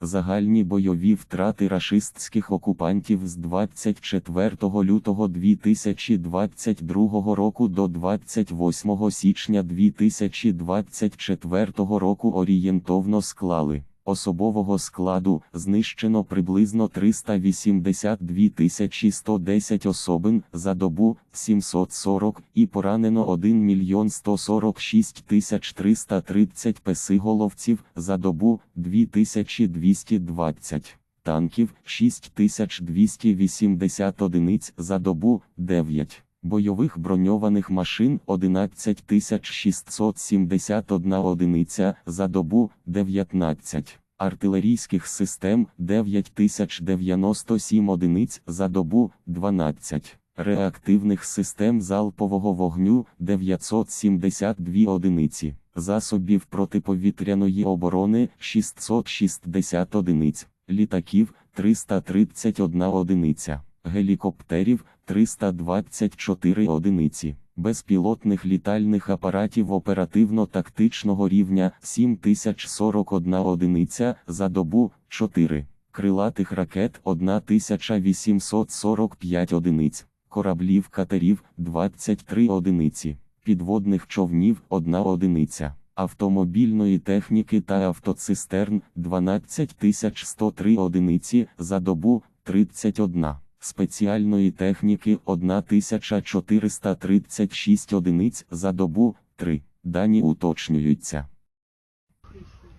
Загальні бойові втрати рашистських окупантів з 24 лютого 2022 року до 28 січня 2024 року орієнтовно склали. Особового складу знищено приблизно 382 110 особин за добу 740 і поранено 1 мільйон 146 тисяч 330 песиголовців за добу 2220 танків 6280 одиниць за добу 9 бойових броньованих машин 11671 одиниця за добу 19, артилерійських систем 9097 одиниць за добу 12, реактивних систем залпового вогню 972 одиниці, засобів протиповітряної оборони 660 одиниць, літаків 331 одиниця, гелікоптерів 324 одиниці, безпілотних літальних апаратів оперативно-тактичного рівня 7041 одиниця за добу 4, крилатих ракет 1845 одиниць, кораблів катерів 23 одиниці, підводних човнів 1 одиниця. Автомобільної техніки та автоцистерн 12103 одиниці за добу 31 спеціальної техніки 1436 одиниць за добу 3. Дані уточнюються.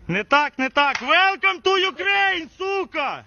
Не так, не так. Welcome to Ukraine, сука!